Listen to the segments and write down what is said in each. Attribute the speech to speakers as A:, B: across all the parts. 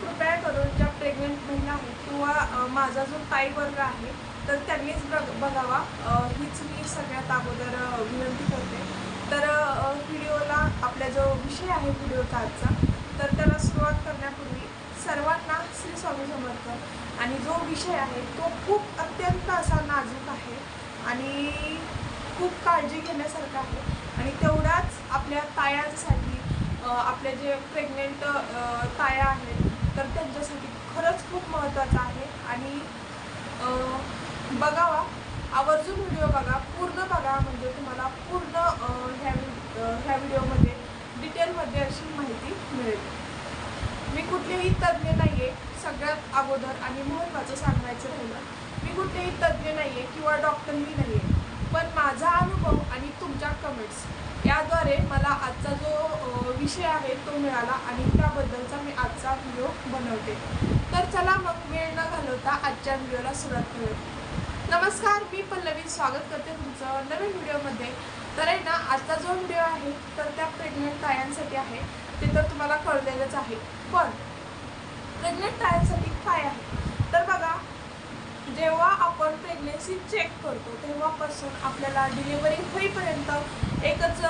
A: कृपया करून ज्या प्रेग्नेंट महिला आहेत किंवा माझा जो ताई वर्ग आहे तर त्यांनीच बघ बघावा. हीच मी सगळ्यात अगोदर विनंती करते. तर व्हिडिओला आपला जो विषय आहे व्हिडिओचा आजचा तर त्याला सुरुवात करण्यापूर्वी सर्वांना श्री स्वामी समर्थ. आणि जो विषय आहे तो खूप अत्यंत असा नाजूक आहे आणि खूप काळजी घेण्यासारखा आहे. आणि तेवढाच आपल्या तायांसाठी आपले जे प्रेग्नेंट ताया आहेत तर त्यांच्यासाठी खरंच खूप महत्त्वाचं आहे. आणि बघावा. आवर्जून व्हिडिओ बघा. पूर्ण बघा. म्हणजे तुम्हाला पूर्ण ह्या ह्या व्हिडिओमध्ये डिटेलमध्ये अशी माहिती मिळेल. मी कुठलेही तज्ज्ञ नाही आहे सगळ्यात अगोदर. आणि महत्त्वाचं सांगायचं राहिलं मी कुठलेही तज्ज्ञ नाही आहे किंवा डॉक्टरही नाही आहे पण माझा अनुभव आणि तुमच्या कमेंट्स याद्वारे मला आजचा जो विषय आहे तो मिळाला आणि त्याबद्दलचा मी आजचा व्हिडिओ बनवते. तर चला मग वेळ न घालवता आजच्या व्हिडिओला सुरुवात करूया. नमस्कार मी पल्लवी. स्वागत करते तुमचं नवीन व्हिडिओमध्ये. तर आहे ना आजचा जो व्हिडिओ आहे तर त्या प्रेग्नंट तायांसाठी आहे. ते तर तुम्हाला कळलेलंच आहे. पण प्रेग्नंट तायांसाठी काय आहे? तर बघा जेव्हा आपण प्रेग्नेन्सी चेक करतो तेव्हापासून आपल्याला डिलिव्हरी होईपर्यंत एकच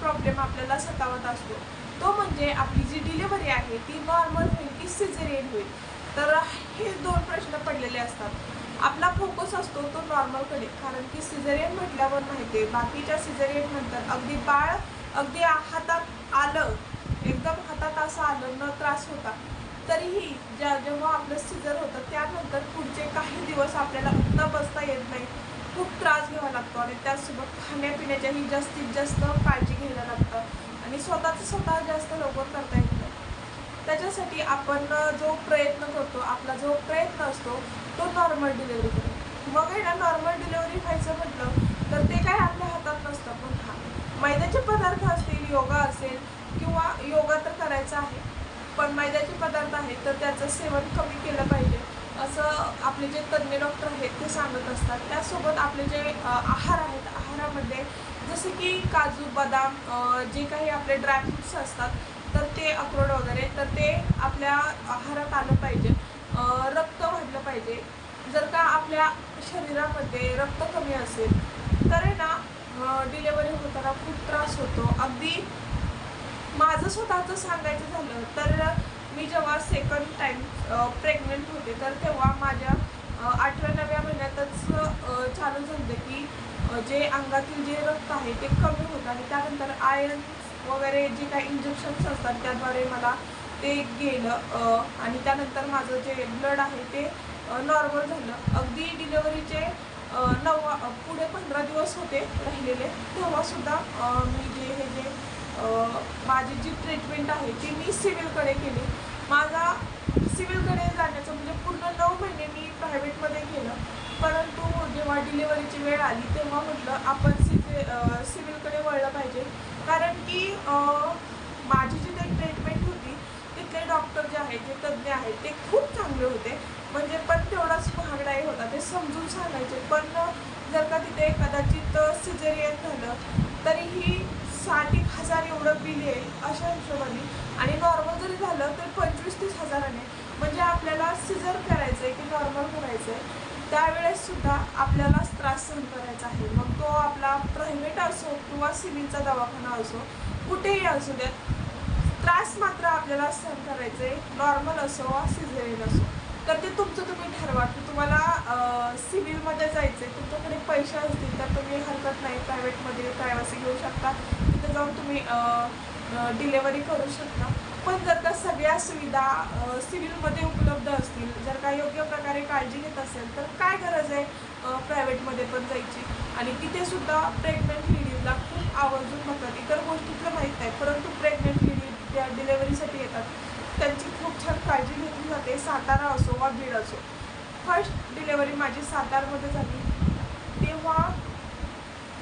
A: प्रॉब्लेम आपल्याला सतावत असतो. तो म्हणजे आपली जी डिलिव्हरी आहे ती नॉर्मल होईल की सिझेरियन होईल. तर हे दोन प्रश्न पडलेले असतात. आपला फोकस असतो तो नॉर्मलकडे कारण की सिझेरियन म्हटल्यावर माहिती आहे बाकीच्या सिझेरियन नंतर अगदी बाळ अगदी हातात आलं एकदम हातात असं आलं न त्रास होता तरीही ज्या जेव्हा आपलं सिजर होतं त्यानंतर पुढचे काही दिवस आपल्याला उठता बसता येत नाही. खूप त्रास घ्यावा लागतो आणि त्याचसोबत खाण्यापिण्याच्याही जास्तीत जास्त काळजी घ्यायला लागतं. स्वतःचं स्वतः जास्त लवकर करता येत नाही. त्याच्यासाठी आपण जो प्रयत्न करतो आपला जो प्रयत्न असतो तो नॉर्मल डिलेवरी करतो मग आहे ना नॉर्मल डिलेवरी व्हायचं म्हटलं तर ते काय आपल्या हातात नसतं. पण हा मैद्याचे पदार्थ असतील योगा असेल किंवा योगा तर करायचा आहे. पण मैद्याचे पदार्थ आहेत तर त्याचं सेवन कमी केलं पाहिजे. असं आपले जे तज्ज्ञ डॉक्टर आहेत ते सांगत असतात. त्यासोबत आपले जे आहार आहेत आहारामध्ये जसे की काजू बदाम जे काही आपले ड्रायफ्रुट्स असतात तर ते अक्रोड वगैरे तर ते आपल्या आहारात आलं पाहिजे. रक्त वाढलं पाहिजे. जर का आपल्या शरीरामध्ये रक्त कमी असेल तर आहे ना डिलेवरी होताना खूप त्रास होतो. अगदी माझं स्वतःचं सांगायचं झालं तर मी जेव्हा सेकंड टाईम प्रेग्नंट होते तर तेव्हा माझ्या आठव्या नव्या महिन्यातच चालू झालं की जे अंगातील जे रक्त आहे ते कमी होतं आणि त्यानंतर आयर्न वगैरे जे काही इंजेक्शन्स असतात त्याद्वारे मला ते गेलं आणि त्यानंतर माझं जे ब्लड आहे ते नॉर्मल झालं. अगदी डिलेवरीचे नववा पुढे पंधरा दिवस होते राहिलेले. तेव्हासुद्धा मी जे हे माझी जी ट्रीटमेंट आहे ती मी सिव्हिलकडे केली. माझा सिव्हिलकडे जाण्याचं म्हणजे पूर्ण नऊ महिने मी प्रायव्हेटमध्ये केलं. परंतु जेव्हा डिलिव्हरीची वेळ आली तेव्हा म्हटलं आपण सिव्हि सिव्हिलकडे वळलं पाहिजे. कारण की माझी जी काही ट्रीटमेंट होती तिथले डॉक्टर जे आहेत जे तज्ज्ञ आहेत ते खूप चांगले होते. म्हणजे पण तेवढाच महागडाही होता. ते समजून सांगायचे. पण जर का तिथे कदाचित सिजेरियन झालं तरीही साठ एक हजार एवढं बिल येईल अशा हिशोबाने. आणि नॉर्मल जरी झालं तर पंचवीस तीस हजाराने. म्हणजे आपल्याला सिजर करायचं आहे की नॉर्मल करायचं आहे त्यावेळेस सुद्धा आपल्यालाच त्रास सहन करायचा आहे. मग तो आपला प्रायव्हेट असो किंवा सिव्हिलचा दवाखाना असो कुठेही असू द्यात त्रास मात्र आपल्याला सहन करायचं आहे नॉर्मल असो वा सिझेरियन असो. तर ते तुमचं तुम्ही ठरवा की तुम्हाला सिव्हिलमध्ये जायचं आहे तुमच्याकडे पैसे असतील तर तुम्ही हरकत नाही प्रायव्हेटमध्ये प्रायव्हसी घेऊ शकता. तिथे जाऊन तुम्ही डिलेवरी करू शकता. पण जर का सगळ्या सुविधा सिव्हिलमध्ये उपलब्ध असतील जर का योग्य प्रकारे काळजी घेत असेल तर काय गरज आहे प्रायव्हेटमध्ये पण जायची? आणि तिथेसुद्धा प्रेग्नंट लेडीजला खूप आवर्जून बघतात. इतर गोष्टीतलं माहीत नाही परंतु प्रेग्नंट लेडीज त्या डिलेवरीसाठी येतात त्यांची खूप छान काळजी घेतली जाते. सातारा असो बीड असो. फर्स्ट डिलेवरी माझी सातारमध्ये झाली. तेव्हा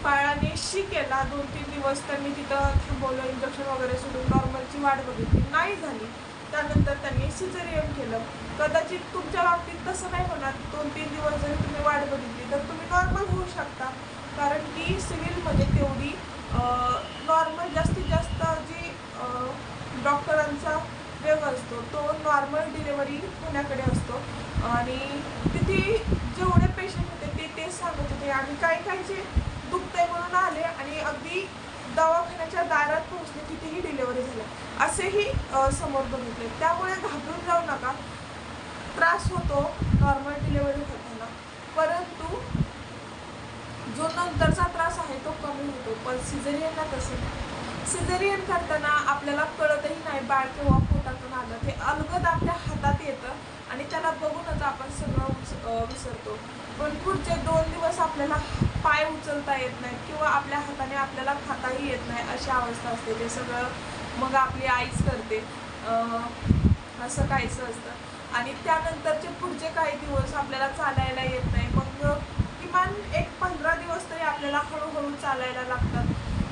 A: बाळाने शी केला. दोन तीन दिवस त्यांनी तिथं थांबवलं इंजेक्शन वगैरे सोडून नॉर्मलची वाट बघितली. नाही झाली. त्यानंतर त्यांनी सिझेरियन केलं. कदाचित तुमच्या बाबतीत तसं नाही होणार. दोन तीन दिवस जरी तुम्ही वाट बघितली तर तुम्ही नॉर्मल होऊ शकता. कारण की सिव्हिलमध्ये तेवढी नॉर्मल जास्तीत जास्त जी डॉक्टरांचा उपयोग असतो. तो नॉर्मल डिलेवरी होण्याकडे असतो. आणि तिथे जेवढे पेशंट होते ते तेच सांगत होते. आणि काही काही जे दुखतंय म्हणून आले आणि अगदी दवाखान्याच्या दारात पोहोचले तिथेही डिलेवरी झाल्या असेही समोर बघितले. त्यामुळे घाबरून जाऊ नका. त्रास होतो नॉर्मल डिलेवरी होताना परंतु जो नंतरचा त्रास आहे तो कमी होतो. पण सिझेरियनला तसं नाही. सिझेरियन करताना आपल्याला कळतही नाही बाळ केव्हा आपण आलं ते अलगद आपल्या हातात येतं आणि त्याला बघूनच आपण सगळं उच- विसरतो. पण पुढचे दोन दिवस आपल्याला पाय उचलता येत नाही किंवा आपल्या हाताने आपल्याला खाताही येत नाही अशी अवस्था असते. ते सगळं मग आपली आईच करते. असं काहीचं असतं आणि त्यानंतरचे पुढचे काही दिवस आपल्याला चालायला येत नाही. मग किमान एक पंधरा दिवस तरी आपल्याला हळूहळू चालायला लागतात.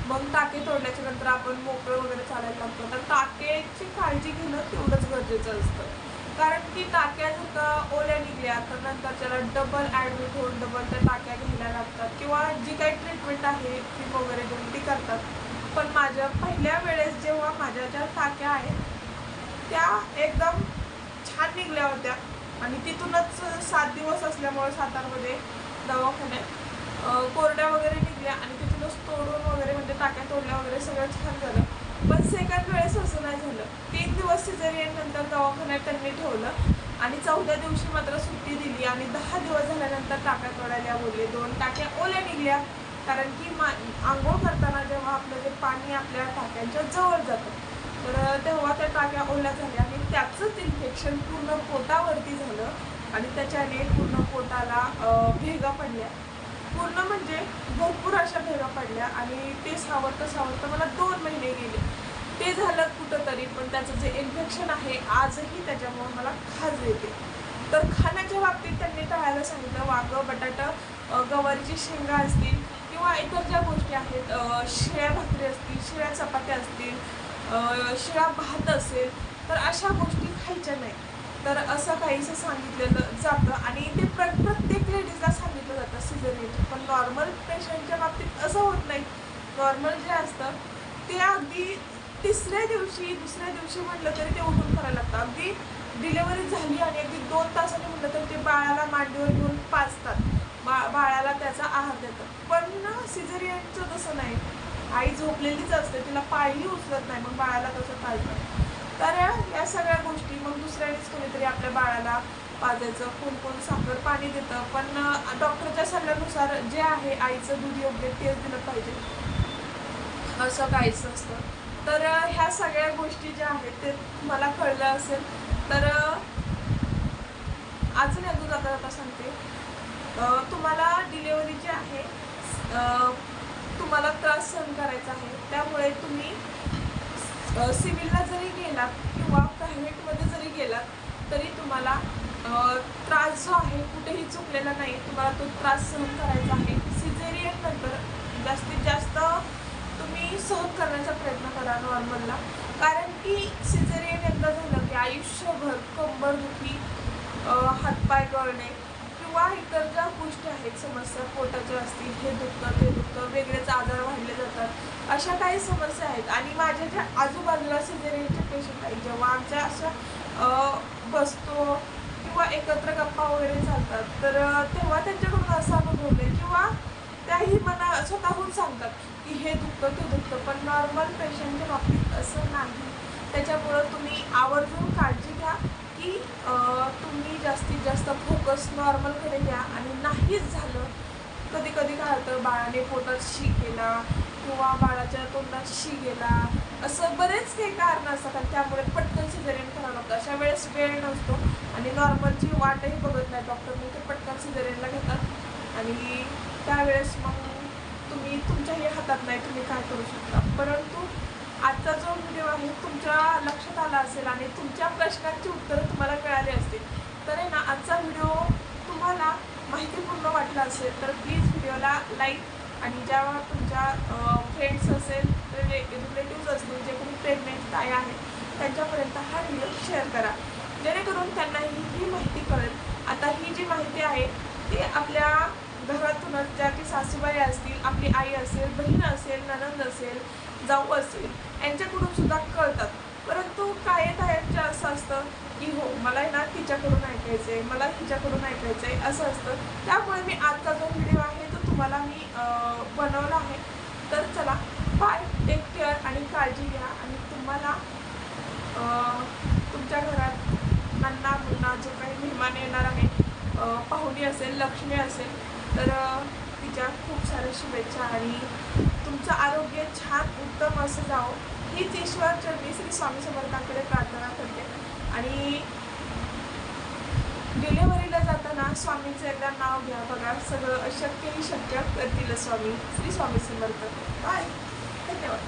A: मग टाके तोडल्याच्या नंतर आपण मोकळं वगैरे चालायला लागतो. तर टाके काळजी घेणं तेवढंच गरजेचं असतं. कारण की टाक्या जर ओल्या निघल्या तर नंतर त्याला डबल ॲडमिट होऊन डबल त्या टाक्या घ्यायला लागतात. किंवा जी काही ट्रीटमेंट आहे ती वगैरे देऊन ती करतात. पण माझ्या पहिल्या वेळेस जेव्हा माझ्या ज्या टाक्या आहेत त्या एकदम छान निघल्या होत्या. आणि तिथूनच सात दिवस असल्यामुळे सातारमध्ये दवाखान्यात कोरड्या वगैरे निघल्या आणि तिथूनच तोडून वगैरे म्हणजे टाक्या तोडल्या वगैरे सगळं छान झालं. पण सेकंड वेळेस असं नाही झालं. तीन दिवस सिझेरियनंतर दवाखान्यात त्यांनी ठेवलं आणि चौथ्या दिवशी मात्र सुट्टी दिली आणि दहा दिवस झाल्यानंतर टाक्या तोडायला बोलले. दोन टाक्या ओल्या निघल्या. कारण की मा आंघोळ करताना जेव्हा आपलं जे पाणी आपल्या टाक्यांच्या जवळ जातं तर तेव्हा त्या टाक्या ओल्या झाल्या आणि त्याचंच इन्फेक्शन पूर्ण पोटावरती झालं आणि त्याच्याने पूर्ण पोटाला भेगा पडल्या. पूर्ण म्हणजे भरपूर अशा भेगा पडल्या आणि ते सावरता सावरता मला दोन महिने गेले. ते झालं कुठंतरी पण त्याचं जे इन्फेक्शन आहे आजही त्याच्यामुळे मला खाज येते. तर खाण्याच्या बाबतीत त्यांनी टाळायला सांगितलं वांगं बटाटा गवारीची शेंगा असतील किंवा इतर ज्या गोष्टी आहेत शिळ्या भाकरी असतील शिळ्या चपात्या असतील शिळा भात असेल तर अशा गोष्टी खायच्या नाही. तर असं काहीसं सांगितलेलं जातं आणि ते प्र प्रत्येक लेडीजला सांगितलं जातं सिझरियनचं पण नॉर्मल पेशंटच्या बाबतीत असं होत नाही नॉर्मल जे असतं ते अगदी तिसऱ्या दिवशी दुसऱ्या दिवशी म्हटलं तरी ते उठून करायला लागतं. अगदी डिलेवरी झाली आणि अगदी दोन तासाने म्हटलं तर ते बाळाला मांडीवर घेऊन पाचतात बा बाळाला त्याचा आहार देतात. पण ना सिझरियनचं तसं नाही. आई झोपलेलीच असते तिला पायही उचलत नाही मग बाळाला तसं चालतं तर या सगळ्या गोष्टी मग दुसऱ्यानेच कोणीतरी आपल्या बाळाला पाजायचं कोण कोण साखर पाणी देतं. पण डॉक्टरच्या सल्ल्यानुसार जे आहे आईचं दूध योग्य तेच दिलं पाहिजे. असं काहीच नसतं. तर ह्या सगळ्या गोष्टी ज्या आहेत ते मला कळलं असेल. तर अजून अजून जाता जाता सांगते. तुम्हाला डिलेवरी जी आहे तुम्हाला त्रास सहन करायचा आहे. त्यामुळे तुम्ही सिव्हिलला जरी गेलात किंवा प्रायव्हेटमध्ये जरी गेलात तरी तुम्हाला त्रास जो आहे कुठेही चुकलेला नाही. तुम्हाला तो त्रास सहन करायचा आहे. सिझेरियन नंतर जास्तीत जास्त तुम्ही सोध करण्याचा प्रयत्न करा नॉर्मलला. कारण की सिझेरियन एकदा झालं की आयुष्यभर कंबरदुखी हातपाय गळणे किंवा इतर ज्या गोष्टी आहेत समस्या पोटाच्या असतील हे दुखतं ते दुखतं वेगळेच आजार वाढले जातात. अशा काही समस्या आहेत. आणि माझ्या ज्या आजूबाजूला सिझेरियनचे पेशंट आहेत जेव्हा आमच्या अशा बसतो किंवा एकत्र गप्पा वगैरे चालतात तर तेव्हा त्यांच्याकडून असं अनुभवले किंवा त्याही मला स्वतःहून सांगतात की हे दुखतं ते दुखतं. पण नॉर्मल पेशंटच्या बाबतीत असं नाही. त्याच्यामुळं तुम्ही आवर्जून काळजी घ्या की तुम्ही जास्तीत जास्त फोकस नॉर्मलकडे घ्या आणि नाहीच झालं कधी कधी काय होतं बाळाने पोटात शी केला किंवा बाळाच्या तोंडात शी गेला असं बरेच काही कारण असतात त्यामुळे पटकन सिझरियन करावं लागतं. अशा वेळेस वेळ नसतो आणि नॉर्मलची वाटही बघत नाही. डॉक्टर मग ते पटकन सिझरियनला घेतात आणि त्यावेळेस मग तुम्ही तुमच्याही हातात नाही तुम्ही काय करू शकता? परंतु आजचा जो व्हिडिओ आहे तुमच्या लक्षात आला असेल आणि तुमच्या प्रश्नांची उत्तरं तुम्हाला मिळाली असतील तर आहे ना आजचा व्हिडिओ तुम्हाला माहितीपूर्ण वाटला असेल तर प्लीज व्हिडिओला लाईक आणि ज्या तुमच्या फ्रेंड्स असेल म्हणजे रिलेटिव्ज असतील जे कोणी प्रेग्नेंट ताई आहेत त्यांच्यापर्यंत हा व्हिडिओ शेअर करा. जेणेकरून त्यांनाही ही माहिती कळेल. आता ही जी माहिती आहे ती आपल्या घरातूनच ज्या की सासूबाई असतील आपली आई असेल बहीण असेल ननंद असेल जाऊ असेल यांच्याकडून सुद्धा कळतात. परंतु काही काहींच्या असं असतं की हो मला ना तिच्याकडून ऐकायचं आहे मला तिच्याकडून ऐकायचं आहे असं असतं. त्यामुळे मी आजचा जो व्हिडिओ आहे तो तुम्हाला मी बनवला आहे. तर चला बाय. टेक केअर आणि काळजी घ्या. आणि तुम्हाला तुमच्या घरात नन्ना मुन्ना जो काही मेहमान येणार आहे पाहुणी असेल लक्ष्मी असेल तर तिच्या खूप साऱ्या शुभेच्छा आणि तुमचं आरोग्य छान उत्तम असं जावं. हीच ईश्वर चरणी श्री स्वामी समर्थांकडे प्रार्थना करते. आणि डिलेवरीला जाताना स्वामीचं एकदा नाव घ्या. बघा सगळं अशक्यही शक्य करतील स्वामी. श्री स्वामी समर्थ. बाय. धन्यवाद.